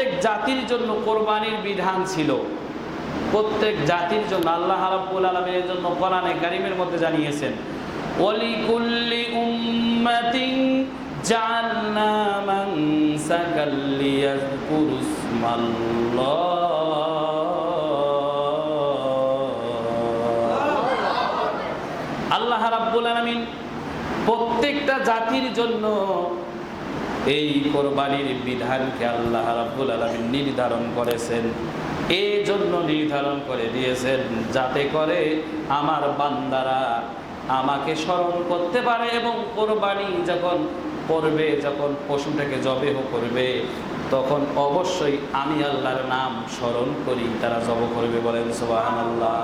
প্রত্যেক জাতির জন্য কোরবানির বিধান ছিল। প্রত্যেক জাতির জন্য আল্লাহ রাব্বুল আলামিনের জন্য কোরআনে কারিমের মধ্যে জানিয়েছেন, ওয়ালিকুল্লি উম্মাতিন জাআলনা লিয়াযকুরু আল্লাহ রাব্বুল আলামিন প্রত্যেকটা জাতির জন্য এই কোরবানির বিধানকে আল্লাহ রাব্বুল আলামিন নির্ধারণ করেছেন। এই জন্য নির্ধারণ করে দিয়েছেন যাতে করে আমার বান্দারা আমাকে স্মরণ করতে পারে এবং কোরবানি যখন করবে, যখন পশুটাকে জবেহ করবে, তখন অবশ্যই আমি আল্লাহর নাম স্মরণ করি, তারা জব করবে বলেন সুবহানাল্লাহ।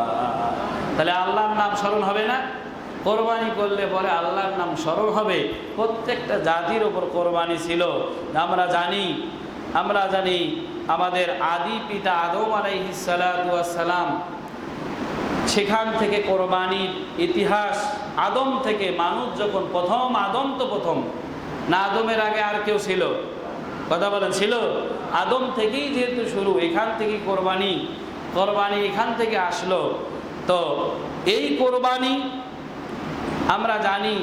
তাহলে আল্লাহর নাম স্মরণ হবে না? কোরবানি করলে পরে আল্লাহর নাম স্মরণ হবে। প্রত্যেকটা জাতির ওপর কোরবানি ছিল। আমরা জানি আমরা জানি আমাদের আদি পিতা আদম আলাইহিসালাম সেখান থেকে কোরবানির ইতিহাস, আদম থেকে মানুষ যখন প্রথম, আদম তো প্রথম। না আদমের আগে আর কেউ ছিল। কথা বলেন, ছিল? আদম থেকেই যেহেতু শুরু, এখান থেকেই কোরবানি কোরবানি এখান থেকে আসলো। তো এই কোরবানি আমরা জানি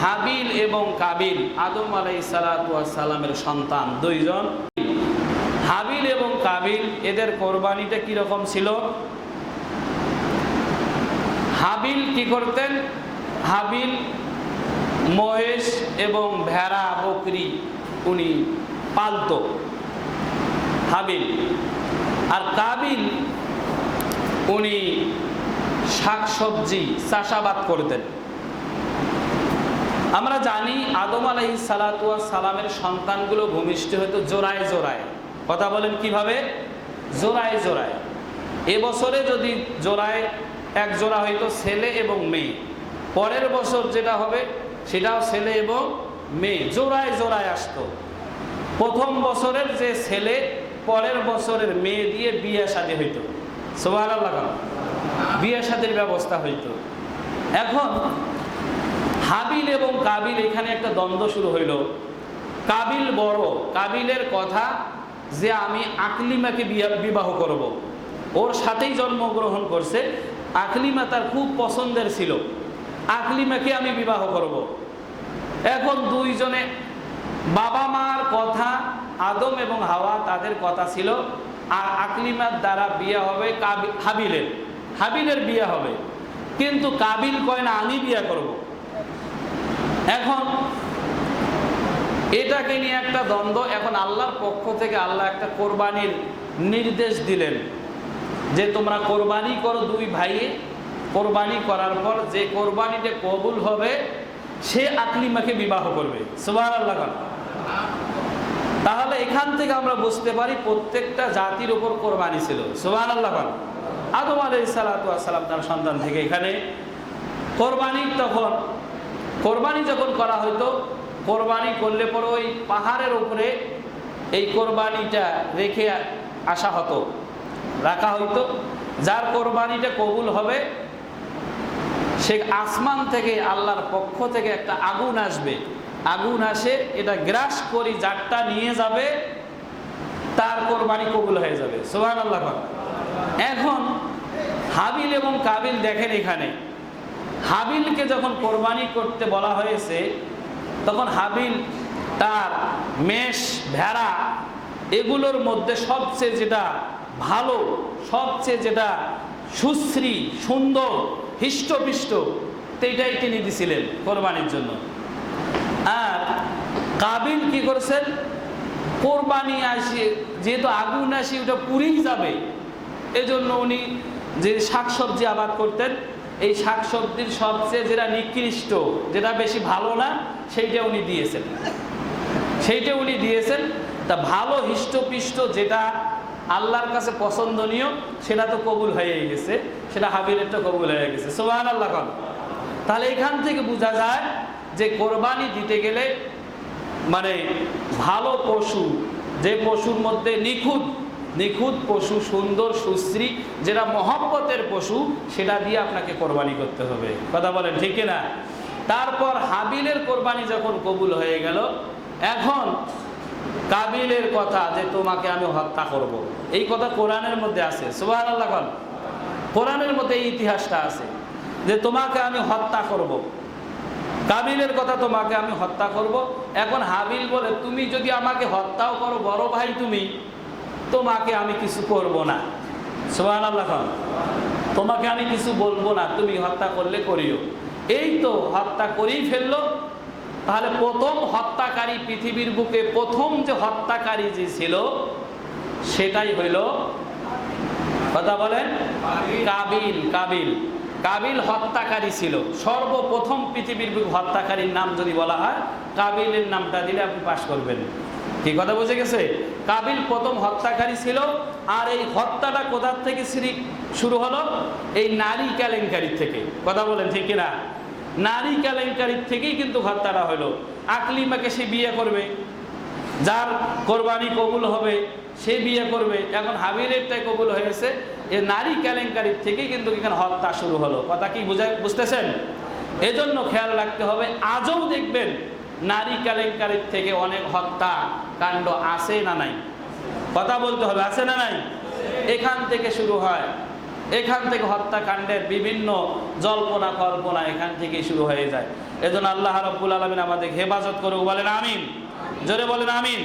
হাবিল এবং কাবিল, আদম আলাই সালামের সন্তান দুইজন। হাবিল এবং কাবিল, এদের কোরবানিটা কীরকম ছিল? হাবিল কি করতেন? হাবিল, মহেশ এবং ভেড়া, বকরি, উনি পালত। হাবিল। আর কাবিল, উনি শাকসবজি, চাষাবাদ করতেন। আমরা জানি আদম আলাই সালাতুয়া সালামের সন্তানগুলো ভূমিষ্ঠ হতো জোড়ায় জোড়ায়। কথা বলেন কীভাবে? জোড়ায় জোড়ায়। এবছরে যদি জোড়ায় এক জোড়া হইতো ছেলে এবং মেয়ে। পরের বছর যেটা হবে, সেটাও ছেলে এবং মেয়ে। জোড়ায় জোড়ায় আসতো। প্রথম বছরের যে ছেলে, পরের বছরের মেয়ে দিয়ে বিয়ে শাদী হইতো। আল্লাহ বিয়ে শাদীর ব্যবস্থা হইতো। এখন হাবিল এবং কাবিল, এখানে একটা দ্বন্দ্ব শুরু হইল কাবিল বড়, কাবিলের কথা যে আমি আকলিমাকে বিবাহ করব। ওর সাথেই জন্মগ্রহণ করছে আকলিমা তার খুব পছন্দের ছিল আকলিমাকে আমি বিবাহ করব। এখন দুইজনে বাবা মার কথা, আদম এবং হাওয়া তাদের কথা ছিল আর আকলিমার দ্বারা বিয়ে হবে হাবিলের হাবিলের বিয়ে হবে কিন্তু কাবিল কয়, না, আমি বিয়ে করব। এখন এটাকে নিয়ে একটা দ্বন্দ্ব। এখন আল্লাহর পক্ষ থেকে আল্লাহ একটা কোরবানির নির্দেশ দিলেন যে তোমরা কোরবানি করো দুই ভাইয়ে। কোরবানি করার পর যে কোরবানিতে কবুল হবে, সে আকলিমাকে বিবাহ করবে। সুবাহ আল্লাহ তাহলে এখান থেকে আমরা বুঝতে পারি প্রত্যেকটা জাতির উপর কোরবানি ছিল। সুবাহ আল্লাহ। আদম আলাই সালাম তার সন্তান থেকে এখানে কোরবানি তখন কোরবানি যখন করা হতো কোরবানি করলে পরে ওই পাহাড়ের উপরে এই কোরবানিটা রেখে আসা হতো, রাখা হইতো। যার কোরবানিটা কবুল হবে, সে আসমান থেকে আল্লাহর পক্ষ থেকে একটা আগুন আসবে। আগুন আসে, এটা গ্রাস করি যারটা নিয়ে যাবে, তার কোরবানি কবুল হয়ে যাবে। সোহান আল্লাহ এখন হাবিল এবং কাবিল দেখেন এখানে। হাবিলকে যখন কোরবানি করতে বলা হয়েছে, তখন হাবিল, তার মেষ, ভেড়া, এগুলোর মধ্যে সবচেয়ে যেটা ভালো, সবচেয়ে যেটা সুশ্রী, সুন্দর, হৃষ্টপিষ্ট, সেইটাই তিনি দিছিলেন কোরবানির জন্য। আর কাবিল কি করেছেন? কোরবানি আসি, যেহেতু আগুন আসি, ওটা পুড়েই যাবে। এজন্য উনি যে শাকসবজি আবাদ করতেন এই শাকসবজির সবচেয়ে যেটা নিকৃষ্ট, যেটা বেশি ভালো না, সেইটা উনি দিয়েছেন। সেইটা উনি দিয়েছেন। তা ভালো হৃষ্টপিষ্ট যেটা আল্লাহর কাছে পছন্দনীয়, সেটা তো কবুল হয়ে গেছে। সেটা হাবিলেরটা কবুল হয়ে গেছে। সোহান আল্লাহ খান তাহলে এখান থেকে বোঝা যায় যে কোরবানি দিতে গেলে মানে ভালো পশু, যে পশুর মধ্যে নিখুঁত নিখুঁত পশু, সুন্দর, সুশ্রী, যেটা মহব্বতের পশু, সেটা দিয়ে আপনাকে কোরবানি করতে হবে কথা বলেন ঠিক না তারপর হাবিলের কোরবানি যখন কবুল হয়ে গেল, এখন কাবিলের কথা যে তোমাকে আমি হত্যা করব। এই কথা কোরআনের মধ্যে আছে সুবাহ আল্লাহ কোরআনের মধ্যে এই ইতিহাসটা আছে যে তোমাকে আমি হত্যা করব। কাবিলের কথা তোমাকে আমি হত্যা করব। এখন হাবিল বলে, তুমি যদি আমাকে হত্যাও করো, বড় ভাই তুমি তোমাকে আমি কিছু করব না। সুবাহ আল্লাহ খান তোমাকে আমি কিছু বলব না, তুমি হত্যা করলে করিও। এই তো হত্যা করেই ফেলল। তাহলে প্রথম হত্যাকারী পৃথিবীর বুকে প্রথম যে হত্যাকারী যে ছিল, সেটাই হইল কথা বলেন? কাবিল কাবিল। কাবিল হত্যাকারী ছিল। সর্বপ্রথম পৃথিবীর বুকে হত্যাকারীর নাম যদি বলা হয়, কাবিলের নামটা দিলে আপনি পাশ করবেন। কি কথা বুঝে গেছে? কাবিল প্রথম হত্যাকারী ছিল, আর এই হত্যাটা কোথার থেকে শ্রী শুরু হলো? এই নারী কেলেঙ্কারির থেকে। কথা বলেন ঠিক কিনা? নারী কেলেঙ্কারির থেকেই কিন্তু হত্যাটা হলো। আকলিমাকে সে বিয়ে করবে। যার কোরবানি কবুল হবে, সে বিয়ে করবে। এখন হাবিলেরটাই কবুল হয়েছে এ নারী কেলেঙ্কারির থেকেই কিন্তু এখানে হত্যা শুরু হলো। কথা কি বুঝায় বুঝতেছেন? এজন্য খেয়াল রাখতে হবে, আজও দেখবেন নারী কেলেঙ্কারির থেকে অনেক হত্যা কাণ্ড আছে না নাই? কথা বলতে হবে, আছে না নাই? এখান থেকে শুরু হয়। এখান থেকে হত্যাকাণ্ডের বিভিন্ন জল্পনা, কল্পনা এখান থেকেই শুরু হয়ে যায়। এজন্য আল্লাহ রব্বুল আলমিন আমাদের হেফাজত করুক, বলেন আমিন। জোরে বলেন আমিন।